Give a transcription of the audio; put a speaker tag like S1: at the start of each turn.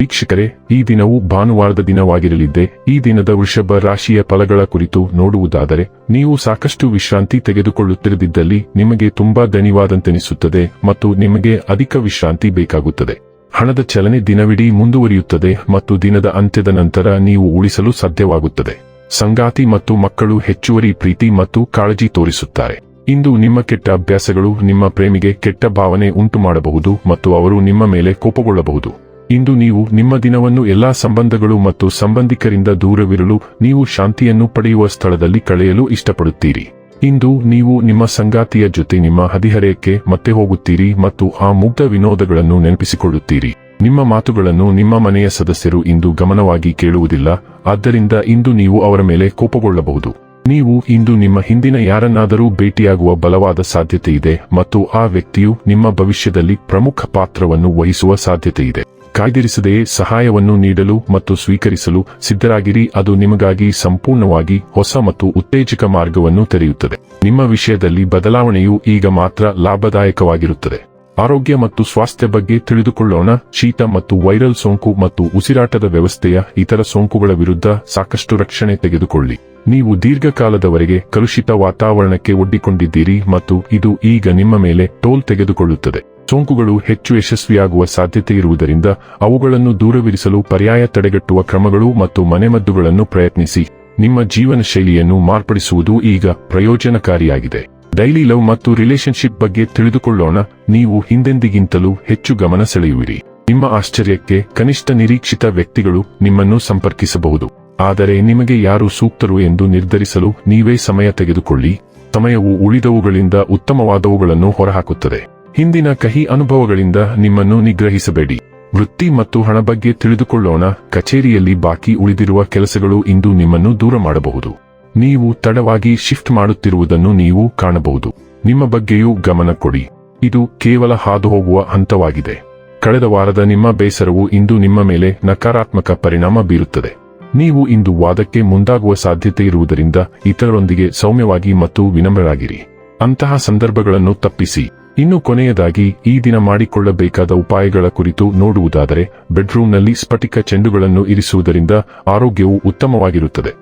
S1: ವೀಕ್ಷಕರೇ, ಈ ದಿನವು ಭಾನುವಾರದ ದಿನವಾಗಿರಲಿದ್ದೆ, ಈ ದಿನದ ವೃಷಭ ರಾಶಿಯ ಫಲಗಳ ಕುರಿತು ನೋಡುವುದಾದರೆ, ನೀವು ಸಾಕಷ್ಟು ವಿಶ್ರಾಂತಿ ತೆಗೆದುಕೊಳ್ಳುತ್ತಿರದಿದ್ದಲ್ಲಿ ನಿಮಗೆ ತುಂಬಾ ದಣಿವಾದಂತೆನಿಸುತ್ತದೆ ಮತ್ತು ನಿಮಗೆ ಅಧಿಕ ವಿಶ್ರಾಂತಿ ಬೇಕಾಗುತ್ತದೆ. ಹಣದ ಚಲನೆ ದಿನವಿಡೀ ಮುಂದುವರಿಯುತ್ತದೆ ಮತ್ತು ದಿನದ ಅಂತ್ಯದ ನಂತರ ನೀವು ಉಳಿಸಲು ಸಾಧ್ಯವಾಗುತ್ತದೆ. ಸಂಗಾತಿ ಮತ್ತು ಮಕ್ಕಳು ಹೆಚ್ಚುವರಿ ಪ್ರೀತಿ ಮತ್ತು ಕಾಳಜಿ ತೋರಿಸುತ್ತಾರೆ. ಇಂದು ನಿಮ್ಮ ಕೆಟ್ಟ ಅಭ್ಯಾಸಗಳು ನಿಮ್ಮ ಪ್ರೇಮಿಗೆ ಕೆಟ್ಟ ಭಾವನೆ ಉಂಟು ಮಾಡಬಹುದು ಮತ್ತು ಅವರು ನಿಮ್ಮ ಮೇಲೆ ಕೋಪಗೊಳ್ಳಬಹುದು. ಇಂದು ನೀವು ನಿಮ್ಮ ದಿನವನ್ನು ಎಲ್ಲಾ ಸಂಬಂಧಗಳು ಮತ್ತು ಸಂಬಂಧಿಕರಿಂದ ದೂರವಿರಲು ನೀವು ಶಾಂತಿಯನ್ನು ಪಡೆಯುವ ಸ್ಥಳದಲ್ಲಿ ಕಳೆಯಲು ಇಷ್ಟಪಡುತ್ತೀರಿ. ಇಂದು ನೀವು ನಿಮ್ಮ ಸಂಗಾತಿಯ ಜೊತೆ ನಿಮ್ಮ ಹದಿಹರೆಯಕ್ಕೆ ಮತ್ತೆ ಹೋಗುತ್ತೀರಿ ಮತ್ತು ಆ ಮುಗ್ಧ ವಿನೋದಗಳನ್ನು ನೆನಪಿಸಿಕೊಳ್ಳುತ್ತೀರಿ. ನಿಮ್ಮ ಮಾತುಗಳನ್ನು ನಿಮ್ಮ ಮನೆಯ ಸದಸ್ಯರು ಇಂದು ಗಮನವಾಗಿ ಕೇಳುವುದಿಲ್ಲ, ಆದ್ದರಿಂದ ಇಂದು ನೀವು ಅವರ ಮೇಲೆ ಕೋಪಗೊಳ್ಳಬಹುದು. ನೀವು ಇಂದು ನಿಮ್ಮ ಹಿಂದಿನ ಯಾರನ್ನಾದರೂ ಭೇಟಿಯಾಗುವ ಬಲವಾದ ಸಾಧ್ಯತೆ ಇದೆ ಮತ್ತು ಆ ವ್ಯಕ್ತಿಯು ನಿಮ್ಮ ಭವಿಷ್ಯದಲ್ಲಿ ಪ್ರಮುಖ ಪಾತ್ರವನ್ನು ವಹಿಸುವ ಸಾಧ್ಯತೆ ಇದೆ ಕಾಯ್ದಿರಿಸದೆಯೇ ಸಹಾಯವನ್ನು ನೀಡಲು ಮತ್ತು ಸ್ವೀಕರಿಸಲು ಸಿದ್ಧರಾಗಿರಿ, ಅದು ನಿಮಗಾಗಿ ಸಂಪೂರ್ಣವಾಗಿ ಹೊಸ ಮತ್ತು ಉತ್ತೇಜಕ ಮಾರ್ಗವನ್ನು ತೆರೆಯುತ್ತದೆ. ನಿಮ್ಮ ವಿಷಯದಲ್ಲಿ ಬದಲಾವಣೆಯು ಈಗ ಮಾತ್ರ ಲಾಭದಾಯಕವಾಗಿರುತ್ತದೆ. ಆರೋಗ್ಯ ಮತ್ತು ಸ್ವಾಸ್ಥ್ಯ ಬಗ್ಗೆ ತಿಳಿದುಕೊಳ್ಳೋಣ. ಶೀತ ಮತ್ತು ವೈರಲ್ ಸೋಂಕು ಮತ್ತು ಉಸಿರಾಟದ ವ್ಯವಸ್ಥೆಯ ಇತರ ಸೋಂಕುಗಳ ವಿರುದ್ಧ ಸಾಕಷ್ಟು ರಕ್ಷಣೆ ತೆಗೆದುಕೊಳ್ಳಿ. ನೀವು ದೀರ್ಘಕಾಲದವರೆಗೆ ಕಲುಷಿತ ವಾತಾವರಣಕ್ಕೆ ಒಡ್ಡಿಕೊಂಡಿದ್ದೀರಿ ಮತ್ತು ಇದು ಈಗ ನಿಮ್ಮ ಮೇಲೆ ಟೋಲ್ ತೆಗೆದುಕೊಳ್ಳುತ್ತದೆ. ಸೋಂಕುಗಳು ಹೆಚ್ಚು ಯಶಸ್ವಿಯಾಗುವ ಸಾಧ್ಯತೆ ಇರುವುದರಿಂದ ಅವುಗಳನ್ನು ದೂರವಿರಿಸಲು ಪರ್ಯಾಯ ತಡೆಗಟ್ಟುವ ಕ್ರಮಗಳು ಮತ್ತು ಮನೆಮದ್ದುಗಳನ್ನು ಪ್ರಯತ್ನಿಸಿ. ನಿಮ್ಮ ಜೀವನ ಶೈಲಿಯನ್ನು ಮಾರ್ಪಡಿಸುವುದು ಈಗ ಪ್ರಯೋಜನಕಾರಿಯಾಗಿದೆ. ಡೈಲಿ ಲವ್ ಮತ್ತು ರಿಲೇಶನ್ಶಿಪ್ ಬಗ್ಗೆ ತಿಳಿದುಕೊಳ್ಳೋಣ. ನೀವು ಹಿಂದೆಂದಿಗಿಂತಲೂ ಹೆಚ್ಚು ಗಮನ ಸೆಳೆಯುವಿರಿ. ನಿಮ್ಮ ಆಶ್ಚರ್ಯಕ್ಕೆ ಕನಿಷ್ಠ ನಿರೀಕ್ಷಿತ ವ್ಯಕ್ತಿಗಳು ನಿಮ್ಮನ್ನು ಸಂಪರ್ಕಿಸಬಹುದು. ಆದರೆ ನಿಮಗೆ ಯಾರು ಸೂಕ್ತರು ಎಂದು ನಿರ್ಧರಿಸಲು ನೀವೇ ಸಮಯ ತೆಗೆದುಕೊಳ್ಳಿ. ಸಮಯವು ಉಳಿದವುಗಳಿಂದ ಉತ್ತಮವಾದವುಗಳನ್ನು ಹೊರಹಾಕುತ್ತದೆ. ಹಿಂದಿನ ಕಹಿ ಅನುಭವಗಳಿಂದ ನಿಮ್ಮನ್ನು ನಿಗ್ರಹಿಸಬೇಡಿ. ವೃತ್ತಿ ಮತ್ತು ಹಣ ಬಗ್ಗೆ ತಿಳಿದುಕೊಳ್ಳೋಣ. ಕಚೇರಿಯಲ್ಲಿ ಬಾಕಿ ಉಳಿದಿರುವ ಕೆಲಸಗಳು ಇಂದು ನಿಮ್ಮನ್ನು ದೂರ ಮಾಡಬಹುದು. ನೀವು ತಡವಾಗಿ ಶಿಫ್ಟ್ ಮಾಡುತ್ತಿರುವುದನ್ನು ನೀವು ಕಾಣಬಹುದು. ನಿಮ್ಮ ಬಗ್ಗೆಯೂ ಗಮನ ಕೊಡಿ. ಇದು ಕೇವಲ ಹಾದುಹೋಗುವ ಹಂತವಾಗಿದೆ. ಕಳೆದ ವಾರದ ನಿಮ್ಮ ಬೇಸರವು ಇಂದು ನಿಮ್ಮ ಮೇಲೆ ನಕಾರಾತ್ಮಕ ಪರಿಣಾಮ ಬೀರುತ್ತದೆ. ನೀವು ಇಂದು ವಾದಕ್ಕೆ ಮುಂದಾಗುವ ಸಾಧ್ಯತೆ ಇರುವುದರಿಂದ ಇತರರೊಂದಿಗೆ ಸೌಮ್ಯವಾಗಿ ಮತ್ತು ವಿನಮ್ರರಾಗಿರಿ. ಅಂತಹ ಸಂದರ್ಭಗಳನ್ನು ತಪ್ಪಿಸಿ. ಇನ್ನು ಕೊನೆಯದಾಗಿ, ಈ ದಿನ ಮಾಡಿಕೊಳ್ಳಬೇಕಾದ ಉಪಾಯಗಳ ಕುರಿತು ನೋಡುವುದಾದರೆ, ಬೆಡ್ರೂಮ್ನಲ್ಲಿ ಸ್ಫಟಿಕ ಚೆಂಡುಗಳನ್ನು ಇರಿಸುವುದರಿಂದ ಆರೋಗ್ಯವು ಉತ್ತಮವಾಗಿರುತ್ತದೆ.